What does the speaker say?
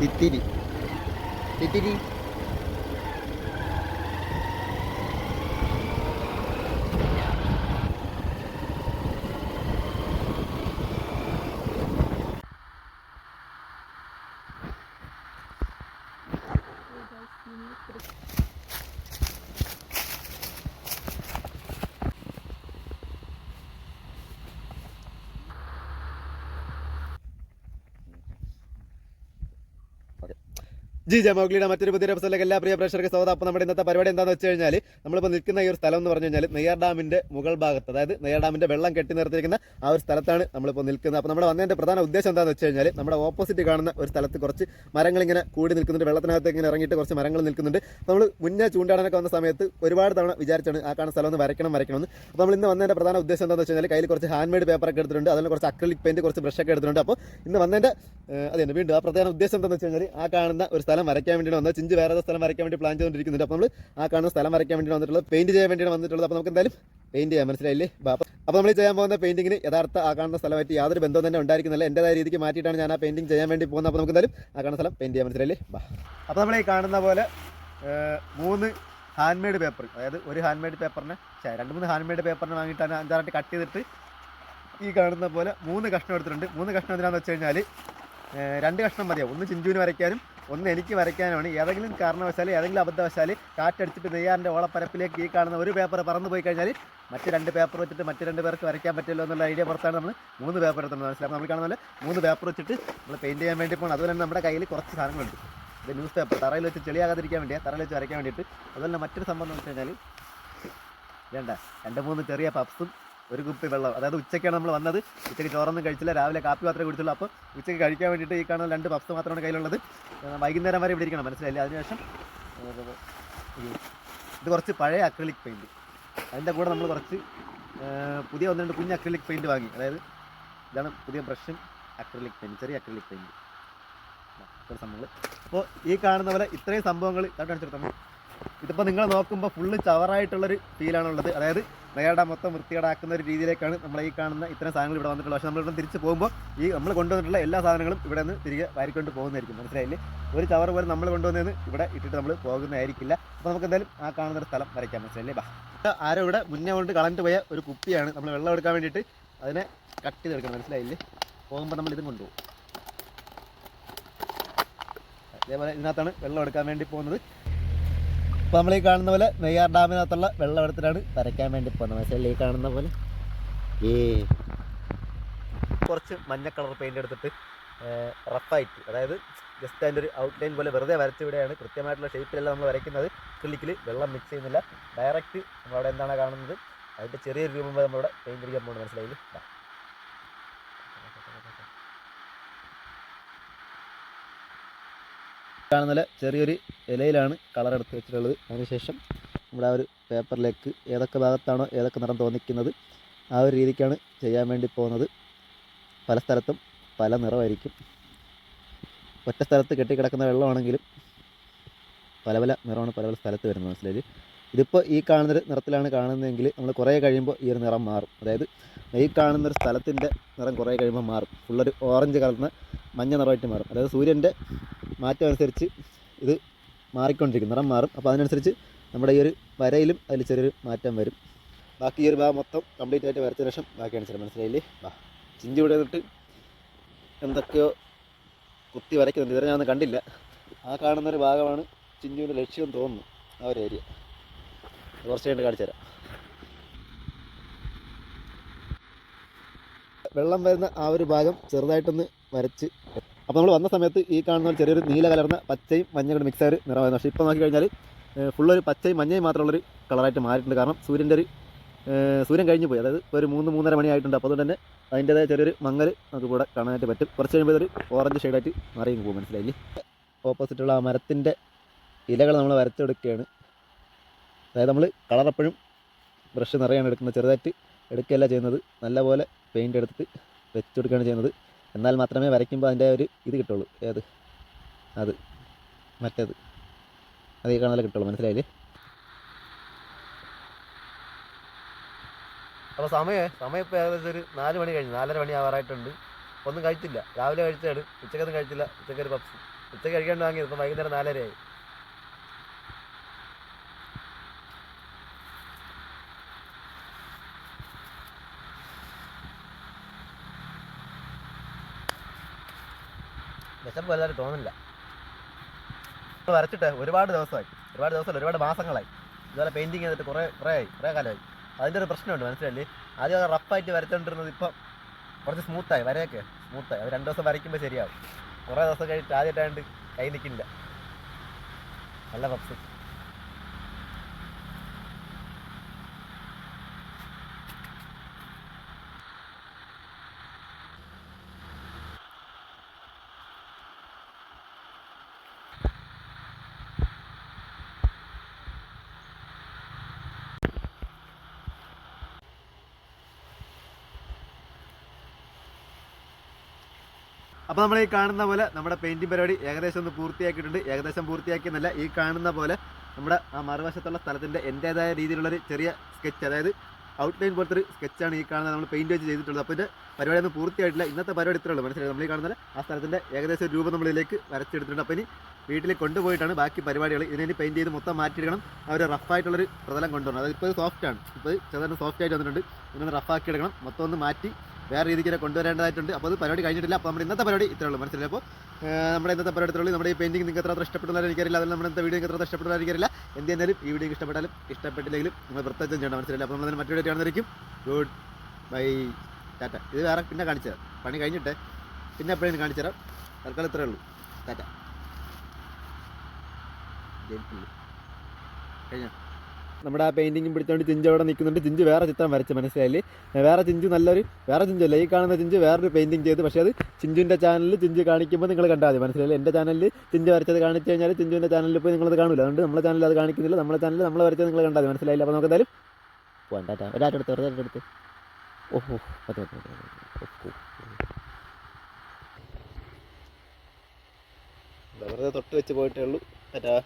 తిత్తిరి తిత్తిరి G ജമോഗ്ലിയുടെ മറ്റൊരു പുതിയ എപ്പിസോഡിലേക്ക് എല്ലാ പ്രിയ പ്രേക്ഷകർക്ക് സ്വാഗതം. അപ്പോൾ നമ്മുടെ ഇന്നത്തെ പരിപാടി എന്താണെന്ന് വെച്ച് കഴിഞ്ഞാൽ നമ്മളിപ്പോൾ നിൽക്കുന്ന ഈ ഒരു സ്ഥലം എന്ന് പറഞ്ഞു കഴിഞ്ഞാൽ നെയ്യാർ ഡാമിന്റെ മുകൾ ഭാഗത്ത് അതായത് നെയ്യാർ ഡാമിന്റെ വെള്ളം കെട്ടി നിർത്തിയിരിക്കുന്ന ആ ഒരു സ്ഥലത്താണ് നമ്മളിപ്പോൾ നിൽക്കുന്നത്. അപ്പോൾ നമ്മുടെ വന്നതിന്റെ പ്രധാന ഉദ്ദേശം എന്താണെന്ന് വെച്ച് കഴിഞ്ഞാൽ നമ്മുടെ ഓപ്പോസിറ്റ് കാണുന്ന ഒരു സ്ഥലത്ത് കുറച്ച് മരങ്ങൾ ഇങ്ങനെ കൂടി നിൽക്കുന്നുണ്ട്. വെള്ളത്തിനകത്ത് ഇങ്ങനെ ഇറങ്ങിയിട്ട് കുറച്ച് മരങ്ങൾ നിൽക്കുന്നുണ്ട്. നമ്മൾ മുന്നേ ചൂണ്ടാടാനൊക്കെ വന്ന സമയത്ത് ഒരുപാട് തവണ വിചാരിച്ചാണ് ആ കാണുന്ന സ്ഥലം ഒന്ന് വരയ്ക്കണം വരയ്ക്കണം എന്ന് അപ്പോൾ നമ്മൾ ഇന്ന് വന്നതിന്റെ പ്രധാന ഉദ്ദേശം എന്താണെന്ന് വെച്ച് കഴിഞ്ഞാൽ കയ്യിൽ കുറച്ച് ഹാൻഡ് മെയ്ഡ് പേപ്പറൊക്കെ എടുത്തിട്ടുണ്ട്. അതിൽ കുറച്ച് അക്രലിക് പെയിന്റ് കുറച്ച് ബ്രഷൊക്കെ എടുത്തിട്ടുണ്ട്. അപ്പോൾ ഇന്ന് വന്നതിന്റെ അതെ വീണ്ടും ആ പ്രധാന ഉദ്ദേശം എന്താണെന്ന് വെച്ച് കഴിഞ്ഞാൽ ആ കാണുന്ന ഒരു സ്ഥലം വരയ്ക്കാൻ വേണ്ടിയിട്ട് വന്നത്. ചിഞ്ച് വേറെ സ്ഥലം വരയ്ക്കാൻ വേണ്ടി പ്ലാൻ ചെയ്തുകൊണ്ടിരിക്കുന്നുണ്ട്. അപ്പോൾ നമ്മൾ ആ കാണുന്ന സ്ഥലം വരയ്ക്കാൻ വേണ്ടി വന്നിട്ടുള്ളത്. പെയിന്റ് ചെയ്യാൻ വേണ്ടിയാണ് വന്നിട്ടുള്ളത്. അപ്പോൾ നമുക്ക് എന്തായാലും പെയിന്റ് ചെയ്യാൻ മനസ്സിലായില്ലേ? അപ്പോൾ നമ്മൾ ചെയ്യാൻ പോകുന്ന പെയിന്റിങ്ങിന് യഥാർത്ഥ ആ കാണുന്ന സ്ഥലമായിട്ട് യാതൊരു ബന്ധവും തന്നെ ഉണ്ടായിരിക്കുന്നില്ല. എന്റെതായ രീതിക്ക് മാറ്റിയിട്ടാണ് ഞാൻ ആ പെയിന്റിങ് ചെയ്യാൻ വേണ്ടി പോകുന്നത്. അപ്പോൾ നമുക്ക് എന്തായാലും ആ കാണുന്ന സ്ഥലം പെയിന്റ് ചെയ്യാൻ മനസ്സിലായില്ലേ? ബാ. അപ്പോൾ നമ്മൾ ഈ കാണുന്ന പോലെ മൂന്ന് ഹാൻഡ് മെയ്ഡ് പേപ്പർ അതായത് ഒരു ഹാൻഡ് മെയ്ഡ് പേപ്പറിന് രണ്ട് മൂന്ന് ഹാൻഡ് മെയ്ഡ് പേപ്പറിന് വാങ്ങിയിട്ടാണ് അഞ്ചാറായിട്ട് കട്ട് ചെയ്തിട്ട് ഈ കാണുന്ന പോലെ മൂന്ന് കഷ്ണം എടുത്തിട്ടുണ്ട്. മൂന്ന് കഷ്ണം എന്തിനാണെന്ന് വെച്ച് കഴിഞ്ഞാൽ രണ്ട് കഷ്ണം മതിയാവും. ഒന്ന് ചിഞ്ചുവിന് വരയ്ക്കാനും ഒന്ന് എനിക്ക് വരയ്ക്കാനാണ്. ഏതെങ്കിലും കാരണവശാൽ ഏതെങ്കിലും അബദ്ധവശാൽ കാറ്റടിച്ചിട്ട് നെയ്യാറിന്റെ ഓളപ്പരപ്പിലേക്ക് ഈ കാണുന്ന ഒരു പേപ്പർ പറന്നു പോയി കഴിഞ്ഞാൽ മറ്റ് രണ്ട് പേപ്പർ വെച്ചിട്ട് മറ്റ് രണ്ട് പേർക്ക് വരയ്ക്കാൻ പറ്റുമല്ലോ എന്നുള്ള ഐഡിയ പുറത്താണ് നമ്മൾ മൂന്ന് പേപ്പർ എടുത്തത് മനസ്സിലാവും നമ്മൾ കാണുന്ന മൂന്ന് പേപ്പർ വെച്ചിട്ട് നമ്മൾ പെയിന്റ് ചെയ്യാൻ വേണ്ടി പോകണം അതുപോലെ തന്നെ നമ്മുടെ കയ്യിൽ കുറച്ച് സാധനങ്ങളുണ്ട്. ഇത് ന്യൂസ് പേപ്പർ. തറയിൽ വെച്ച് ചെളിയാകാതിരിക്കാൻ വേണ്ടിയാണ് തറയിൽ വെച്ച് വരയ്ക്കാൻ വേണ്ടിയിട്ട്. അതുപോലെ മറ്റൊരു സംഭവം എന്ന് വെച്ച് കഴിഞ്ഞാൽ വേണ്ട രണ്ട് മൂന്ന് ചെറിയ പപ്സും ഒരു കുപ്പി വെള്ളം. അതായത് ഉച്ചയ്ക്കാണ് നമ്മൾ വന്നത്. ഉച്ചയ്ക്ക് ചോറൊന്നും കഴിച്ചില്ല. രാവിലെ കാപ്പി മാത്രമേ കുടിച്ചുള്ളൂ. അപ്പോൾ ഉച്ചയ്ക്ക് കഴിക്കാൻ വേണ്ടിയിട്ട് ഈ കാണുന്ന രണ്ട് പഫ്സ് മാത്രമാണ് കയ്യിലുള്ളത്. വൈകുന്നേരം വരെ ഇവിടെ ഇരിക്കണം. മനസ്സിലായില്ല? അതിനുശേഷം ഇത് കുറച്ച് പഴയ അക്രലിക് പെയിന്റ് അതിന്റെ കൂടെ നമ്മൾ കുറച്ച് പുതിയ ഒന്ന് രണ്ട് കുഞ്ഞ് അക്രലിക് പെയിന്റ് വാങ്ങി. അതായത് ഇതാണ് പുതിയ ബ്രഷും അക്രലിക് പെയിന്റ് ചെറിയ അക്രലിക് പെയിന്റ് സംഭവങ്ങൾ അപ്പോൾ ഈ കാണുന്ന പോലെ ഇത്രയും സംഭവങ്ങൾ കാണിച്ചെടുത്തോ ഇതിപ്പോൾ നിങ്ങൾ നോക്കുമ്പോൾ ഫുള്ള് ചവറായിട്ടുള്ളൊരു ഫീലാണുള്ളത് അതായത് നെയ്യാട മൊത്തം വൃത്തികേടാക്കുന്ന ഒരു രീതിയിലേക്കാണ് നമ്മൾ ഈ കാണുന്ന ഇത്തരം സാധനങ്ങൾ ഇവിടെ വന്നിട്ടുള്ളത്. പക്ഷേ നമ്മളിവിടെ തിരിച്ച് പോകുമ്പോൾ ഈ നമ്മൾ കൊണ്ടുവന്നിട്ടുള്ള എല്ലാ സാധനങ്ങളും ഇവിടെ നിന്ന് തിരികെ വാരിക്കൊണ്ട് പോകുന്നതായിരിക്കും. മനസ്സിലായില്ലേ? ഒരു ചവർ പോലും നമ്മൾ കൊണ്ടുവന്നതെന്ന് ഇവിടെ ഇട്ടിട്ട് നമ്മൾ പോകുന്നതായിരിക്കില്ല. അപ്പോൾ നമുക്ക് എന്തായാലും ആ കാണുന്ന ഒരു സ്ഥലം വരയ്ക്കാം. മനസ്സിലായില്ലേ? ബാ. ആരോ ഇവിടെ മുന്നേ കൊണ്ട് കളഞ്ഞിട്ട് പോയ ഒരു കുപ്പിയാണ്. നമ്മൾ വെള്ളം എടുക്കാൻ വേണ്ടിയിട്ട് അതിനെ കട്ട് ചെയ്തെടുക്കണം. മനസ്സിലായില്ലേ? പോകുമ്പോൾ നമ്മൾ ഇതും കൊണ്ടുപോകും. അതേപോലെ ഇതിനകത്താണ് വെള്ളം എടുക്കാൻ വേണ്ടി പോകുന്നത്. അപ്പോൾ നമ്മൾ ഈ കാണുന്ന പോലെ നെയ്യാർ ഡാമിനകത്തുള്ള വെള്ളമെടുത്തിട്ടാണ് വരയ്ക്കാൻ വേണ്ടി പോകുന്നത്. മനസ്സിലായി? ഈ കാണുന്ന പോലെ. ഈ കുറച്ച് മഞ്ഞ കളർ പെയിന്റ് എടുത്തിട്ട് റഫായിട്ട് അതായത് ജസ്റ്റ് അതിന്റെ ഒരു ഔട്ട്ലൈൻ പോലെ വെറുതെ വരച്ച് വിടുകയാണ് കൃത്യമായിട്ടുള്ള ഷേപ്പിലല്ല നമ്മൾ വരയ്ക്കുന്നത്. ക്ലിക്കിൽ വെള്ളം മിക്സ് ചെയ്യുന്നില്ല. ഡയറക്റ്റ് നമ്മളവിടെ എന്താണ് കാണുന്നത്? അതിന്റെ ചെറിയൊരു രൂപം നമ്മളിവിടെ പെയിന്റ് അടിക്കാൻ പോകുന്നത്. മനസ്സിലായില്ലേ? കാണുന്ന ചെറിയൊരു ഇലയിലാണ് കളർ എടുത്ത് വെച്ചിട്ടുള്ളത്. അതിനുശേഷം നമ്മുടെ ആ ഒരു പേപ്പറിലേക്ക് ഏതൊക്കെ ഭാഗത്താണോ ഏതൊക്കെ നിറം തോന്നിക്കുന്നത് ആ ഒരു രീതിക്കാണ് ചെയ്യാൻ വേണ്ടി പോകുന്നത്. പല സ്ഥലത്തും പല നിറമായിരിക്കും. ഒറ്റ സ്ഥലത്ത് കെട്ടിക്കിടക്കുന്ന വെള്ളമാണെങ്കിലും പല പല നിറമാണ് പല പല സ്ഥലത്ത് വരുന്നത്. മനസ്സിലായി ഇതിപ്പോൾ ഈ കാണുന്നൊരു നിറത്തിലാണ് കാണുന്നതെങ്കിൽ നമ്മൾ കുറേ കഴിയുമ്പോൾ ഈ ഒരു നിറം മാറും. അതായത് ഈ കാണുന്നൊരു സ്ഥലത്തിന്റെ നിറം കുറേ കഴിയുമ്പോൾ മാറും. ഫുള്ളൊരു ഓറഞ്ച് കലർന്ന മഞ്ഞ നിറമായിട്ട് മാറും. അതായത് സൂര്യന്റെ മാറ്റം അനുസരിച്ച് ഇത് മാറിക്കൊണ്ടിരിക്കും. നിറം മാറും. അപ്പോൾ അതിനനുസരിച്ച് നമ്മുടെ ഈ ഒരു വരയിലും അതിൽ ചെറിയൊരു മാറ്റം വരും. ബാക്കി ഈ ഒരു ഭാഗം മൊത്തം കംപ്ലീറ്റ് ആയിട്ട് വരച്ച ശേഷം ബാക്കിയാണ് ചില മനസ്സിലായില്ലേ? വാ. ചിഞ്ചി ഇവിടെ നിന്നിട്ട് എന്തൊക്കെയോ കുത്തി വരയ്ക്കുന്നുണ്ട്. ഇതുവരെ ഞാനൊന്നും കണ്ടില്ല. ആ കാണുന്നൊരു ഭാഗമാണ് ചിഞ്ചുവിന്റെ ലക്ഷ്യം തോന്നുന്നു. ആ ഒരു ഏരിയ കുറച്ച് കഴിഞ്ഞിട്ട് കാണിച്ചു തരാം. വെള്ളം വരുന്ന ആ ഒരു ഭാഗം ചെറുതായിട്ടൊന്ന് വരച്ച് അപ്പോൾ നമ്മൾ വന്ന സമയത്ത് ഈ കാണുന്ന ചെറിയൊരു നീല കലർന്ന പച്ചയും മഞ്ഞയും കൂടെ മിക്സ് ആയൊരു നിറമായിരുന്നു പക്ഷേ ഇപ്പോൾ നോക്കി കഴിഞ്ഞാൽ ഫുള്ളൊരു പച്ചയും മഞ്ഞയും മാത്രമുള്ളൊരു കളറായിട്ട് മാറിയിട്ടുണ്ട്. കാരണം സൂര്യന്റെ ഒരു സൂര്യൻ കഴിഞ്ഞു പോയി. അതായത് ഒരു മൂന്ന് മൂന്നര മണിയായിട്ടുണ്ട്. അപ്പോൾ അതുകൊണ്ട് തന്നെ അതിന്റേതായ ചെറിയൊരു മങ്ങൽ നമുക്ക് ഇവിടെ കാണാനായിട്ട് പറ്റും. കുറച്ച് കഴിയുമ്പോൾ ഇതൊരു ഓറഞ്ച് ഷെയ്ഡായിട്ട് മാറിയും പോകും മനസ്സിലായില്ലേ? ഓപ്പോസിറ്റുള്ള ആ മരത്തിന്റെ ഇലകൾ നമ്മൾ വരച്ചെടുക്കുകയാണ്. അതായത് നമ്മൾ കളർ എപ്പോഴും ബ്രഷ് നിറയാണ് എടുക്കുന്നത്. ചെറുതായിട്ട് എടുക്കുകയല്ല ചെയ്യുന്നത്. നല്ലപോലെ പെയിന്റ് എടുത്തിട്ട് വെച്ചെടുക്കുകയാണ് ചെയ്യുന്നത്. എന്നാൽ മാത്രമേ വരയ്ക്കുമ്പോൾ അതിന്റെ ഒരു ഇത് കിട്ടുള്ളൂ. ഏത്? അത്. മറ്റേത്. അത് ഈ കാണാൻ കിട്ടുള്ളൂ. മനസ്സിലായില്ലേ? അപ്പോൾ സമയം സമയം ഇപ്പോൾ ഏകദേശം ഒരു നാല് മണി കഴിഞ്ഞു. നാലര മണി ആവാറായിട്ടുണ്ട്. ഒന്നും കഴിച്ചില്ല. രാവിലെ കഴിച്ചാണ് ഉച്ചക്കൊന്നും കഴിച്ചില്ല. ഉച്ചക്കൊരു പപ്സ്. ഉച്ചയ്ക്ക് കഴിക്കാണ്ട് വാങ്ങിയത് ഇപ്പം വൈകുന്നേരം നാലരയായി. വിശപ്പ് വല്ലാതെ തോന്നില്ല. വരച്ചിട്ട് ഒരുപാട് ദിവസമായി. ഒരുപാട് ദിവസമല്ല ഒരുപാട് മാസങ്ങളായി. ഇതുപോലെ പെയിന്റിങ് ചെയ്തിട്ട് കുറേ കുറേ ആയി കുറേ കാലമായി. അതിന്റെ ഒരു പ്രശ്നമുണ്ട് മനസ്സിലല്ലേ ആദ്യം റഫായിട്ട് വരച്ചോണ്ടിരുന്നത് ഇപ്പം കുറച്ച് സ്മൂത്തായി വരയൊക്കെ സ്മൂത്തായി അത് രണ്ട് ദിവസം വരയ്ക്കുമ്പോൾ ശരിയാവും. കുറേ ദിവസം കഴിഞ്ഞിട്ട് ആദ്യമായിട്ടാണ്ട് കൈ നിൽക്കില്ല നല്ല പപ്സ്. അപ്പോൾ നമ്മൾ ഈ കാണുന്ന പോലെ നമ്മുടെ പെയിന്റിംഗ് പരിപാടി ഏകദേശം ഒന്ന് പൂർത്തിയാക്കിയിട്ടുണ്ട്. ഏകദേശം പൂർത്തിയാക്കിയെന്നല്ല ഈ കാണുന്ന പോലെ നമ്മുടെ ആ മറുവശത്തുള്ള സ്ഥലത്തിന്റെ എന്റേതായ രീതിയിലുള്ളൊരു ചെറിയ സ്കെച്ച് അതായത് ഔട്ട്ലൈൻ പോലത്തെ ഒരു സ്കെച്ചാണ് ഈ കാണുന്നത്. നമ്മൾ പെയിന്റ് വെച്ച് ചെയ്തിട്ടുള്ളത്. അപ്പോൾ ഇതിന്റെ പരിപാടി ഒന്നും പൂർത്തിയായിട്ടില്ല. ഇന്നത്തെ പരിപാടി ഇത്രേ ഉള്ളൂ. മനസ്സിലായി? നമ്മൾ ഈ കാണുന്ന ആ സ്ഥലത്തിന്റെ ഏകദേശം രൂപം നമ്മളിലേക്ക് വരച്ചെടുത്തിട്ടുണ്ട് അപ്പോൾ ഇനി വീട്ടിൽ കൊണ്ടുപോയിട്ടാണ് ബാക്കി പരിപാടികൾ. ഇതിനെ പെയിന്റ് ചെയ്ത് മൊത്തം മാറ്റിയെടുക്കണം അവർ റഫായിട്ടുള്ളൊരു പ്രതലം കൊണ്ടുവരണം. അതായത് ഇപ്പോൾ സോഫ്റ്റ് ആണ്. ഇപ്പോൾ ചെറുതായിട്ട് സോഫ്റ്റ് ആയിട്ട് വന്നിട്ടുണ്ട്. ഇതൊന്ന് റഫാക്കി എടുക്കണം മൊത്തം ഒന്ന് മാറ്റി വേറെ രീതിക്ക് കൊണ്ടുവരേണ്ടതായിട്ടുണ്ട്. അപ്പോൾ അത് പരിപാടി കഴിഞ്ഞിട്ടില്ല. അപ്പോൾ നമ്മുടെ ഇന്നത്തെ പരിപാടി ഇത്രയുള്ളൂ മനസ്സിലായി? അപ്പോൾ നമ്മുടെ ഇന്നത്തെ പരിപാടിയുള്ളൂ നമ്മുടെ ഈ പെയിന്റിംഗ് നിങ്ങൾക്ക് എത്ര അത്ര ഇഷ്ടപ്പെട്ടുള്ള എനിക്കറിയില്ല. അതിൽ നമ്മുടെ ഇന്നത്തെ വീഡിയോ നിങ്ങൾക്ക് എത്ര ഇഷ്ടപ്പെട്ടുള്ള എനിക്കറിയില്ല. എന്ത് ഈ വീഡിയോ ഇഷ്ടപ്പെട്ടാലും ഇഷ്ടപ്പെട്ടില്ലെങ്കിലും നമ്മൾ പ്രത്യേകം ചെയ്യേണ്ട മനസ്സിലായില്ല? അപ്പോൾ നമ്മൾ മറ്റൊരു വീഡിയോ കാണുന്നതായിരിക്കും. ഗുഡ് ബൈ ടാറ്റ ഇത് വേറെ പിന്നെ കാണിച്ചു തരാം. പണി കഴിഞ്ഞിട്ട് പിന്നെ എപ്പോഴും കാണിച്ചു തരാം. തൽക്കാലം ഇത്രയേ ഉള്ളൂ. ടാറ്റ കഴിഞ്ഞോ? നമ്മുടെ ആ പെയിന്റിങ്ങും പിടിച്ചുകൊണ്ട് ചിഞ്ച് അവിടെ നിൽക്കുന്നുണ്ട് ചിഞ്ച് വേറെ ചിത്രം വരച്ച് മനസ്സിലായി വേറെ ചിഞ്ച് നല്ലൊരു വേറെ ചിഞ്ചല്ല. ഈ കാണുന്ന ചിഞ്ച് വേറൊരു പെയിന്റിങ് ചെയ്ത്. പക്ഷേ അത് ചിഞ്ചുവിന്റെ ചാനലിൽ ചിഞ്ച് കാണിക്കുമ്പോൾ നിങ്ങൾ കണ്ടാൽ മതി. മനസ്സിലായി എന്റെ ചാനലിൽ ചിഞ്ച് വരച്ചത് കാണിച്ചു കഴിഞ്ഞാൽ ചിഞ്ചുവിന്റെ ചാനലിൽ പോയി നിങ്ങളത് കാണില്ല അതുകൊണ്ട് നമ്മുടെ ചാനലിൽ അത് കാണിക്കുന്നില്ല. നമ്മുടെ ചാനലിൽ നമ്മൾ വരച്ചത് നിങ്ങൾ കണ്ടാൽ മതി. മനസ്സിലായില്ല? അപ്പോൾ നമുക്ക് എന്തായാലും പോകാം ടാറ്റ ഒരാട്ടെടുത്ത് എടുത്ത് ഒരാട്ടെ എടുത്ത്. ഓഹോ മതി മതി മതി വെറുതെ തൊട്ട് വെച്ച് പോയിട്ടേ ഉള്ളൂ. ടാറ്റാ